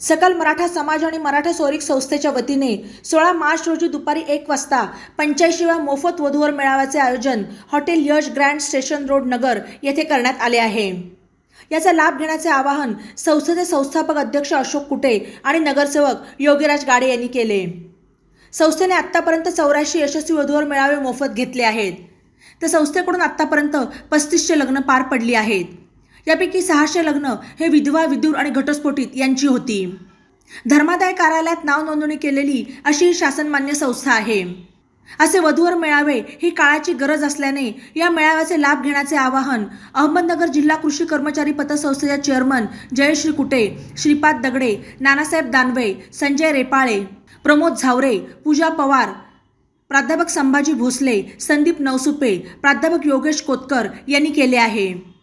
सकल मराठा समाज आणि मराठा सौरिक संस्थेच्या वतीने सोळा मार्च रोजी दुपारी एक वाजता पंच्याऐंशीव्या मोफत वधूवर मेळाव्याचे आयोजन hotel Yash grand station road Nagar येथे करण्यात आले आहे. याचा लाभ घेण्याचे आवाहन संस्थेचे संस्थापक अध्यक्ष अशोक कुटे आणि नगरसेवक योगीराज गाडे यांनी केले. संस्थेने आत्तापर्यंत चौऱ्याऐंशी यशस्वी वधूवर मेळावे मोफत घेतले आहेत. तर संस्थेकडून आत्तापर्यंत पस्तीसशे लग्न पार पडली आहेत. यापैकी सहाशे लग्न हे विधवा विदूर आणि घटस्फोटित यांची होती. धर्मादाय कार्यालयात नाव नोंदणी केलेली अशी शासनमान्य संस्था आहे. असे वधूवर मेळावे ही काळाची गरज असल्याने या मेळाव्याचे लाभ घेण्याचे आवाहन अहमदनगर जिल्हा कृषी कर्मचारी पतसंस्थेच्या चेअरमन जयश्री कुटे श्रीपाद दगडे नानासाहेब दानवे संजय रेपाळे प्रमोद झावरे पूजा पवार प्राध्यापक संभाजी भोसले संदीप नवसुपे प्राध्यापक योगेश कोतकर यांनी केले आहे.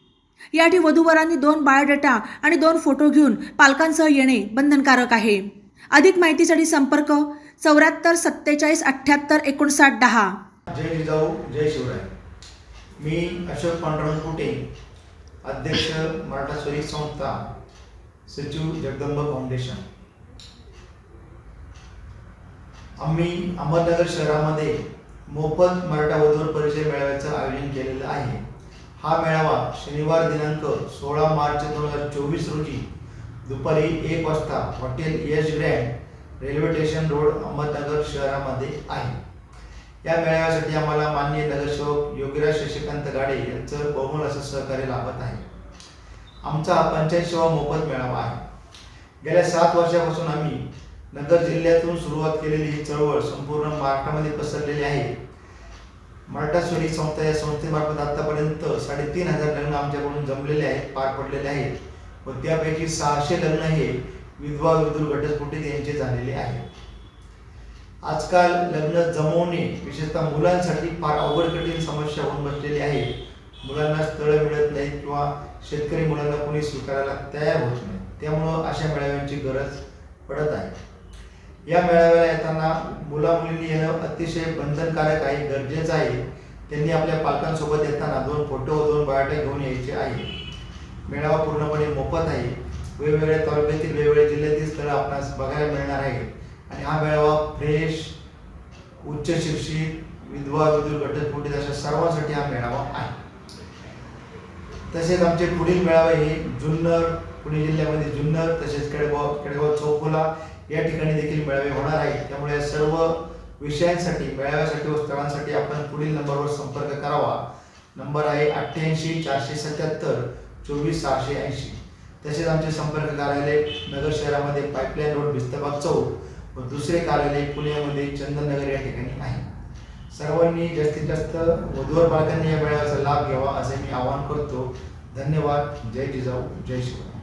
याठी वधूवरांनी दोन बायोडेटा आणि दोन फोटो घेऊन पालकांसह येणे बंधनकारक आहे. अधिक माहितीसाठी संपर्क चौऱ्याहत्तर सत्तेचाळीस अठ्ठ्याहत्तर एकोणसाठ दहा. जय जिजाऊ जय शिवराय. मी अशोक पांडुरंग कुटे अध्यक्ष मराठा स्वयं संस्था सचिव जगदंब फाउंडेशन. आम्ही अहमदनगर शहरामध्ये मोफत मराठा वधूवर परिचय मेळाव्याचं आयोजन केलेलं आहे. हा मेळावा शनिवार दिनांक सोळा मार्च दोन हजार चोवीस रोजी दुपारी एक वाजता hotel Yash grand railway station road Ahmednagar शहरामध्ये आहे. या मेळाव्यासाठी आम्हाला माननीय नगरसेवक योगीराज शशिकांत गाडे यांचं बहुमोल असं सहकार्य लाभत आहे. आमचा पंचायत सेवा मोफत मेळावा आहे. गेल्या सात वर्षापासून आम्ही नगर जिल्ह्यातून सुरुवात केलेली ही चळवळ संपूर्ण महाराष्ट्रामध्ये पसरलेली आहे. मराठा संस्था या संस्थेमार्फत आतापर्यंत साडेतीन हजार लग्न आमच्याकडून जमलेले आहेत पार पडलेले आहेत. व त्यापैकी सहाशे लग्न हे विधवा विदुर घटस्फोटित यांचे झालेले आहे आजकाल लग्न जमवणे विशेषतः मुलांसाठी फार अवघड कठीण समस्या होऊन बसलेली आहे. मुलांना स्थळं मिळत नाहीत किंवा शेतकरी मुलांना कोणी स्वीकारायला तयार होत नाही. त्यामुळं अशा मेळाव्यांची गरज पडत आहे. या मेळाव्याला येताना मुला मुलींनी येणं अतिशय बंधनकारक आहे गरजेचं आहे. त्यांनी आपल्या पालकांसोबत येताना दोन फोटो दोन बायोटेक घेऊन यायचे आहे. मेळावा पूर्णपणे मोफत आहे. वेगवेगळ्या तालुक्यातील वेगवेगळ्या जिल्ह्यातील स्थळं आपणास बघायला मिळणार आहे आणि हा मेळावा फ्रेश उच्च शिक्षित विधवा विदूर घटस्फोटित अशा सर्वांसाठी हा मेळावा आहे. तसेच आमचे पुढील मेळावे हे जुन्नर पुणे जिल्ह्यामध्ये जुन्नर तसेच केडगाव केडगाव चौकोला या ठिकाणी देखील मेळावे होणार आहेत. त्यामुळे या सर्व विषयांसाठी मेळाव्यासाठी व स्थळांसाठी आपण पुढील नंबरवर संपर्क करावा. नंबर आहे अठ्ठ्याऐंशी चारशे सत्याहत्तर चोवीस सहाशे ऐंशी. तसेच आमचे संपर्क कार्यालय नगर शहरामध्ये पाईपलाईन रोड भिस्तबाग चौक व दुसरे कार्यालय पुण्यामध्ये चंदननगर या ठिकाणी आहे. सर्वांनी जास्तीत जास्त वधूवर बालकांनी या मेळाव्याचा लाभ घ्यावा असे मी आवाहन करतो. धन्यवाद. जय जिजाऊ. जय शिवराय.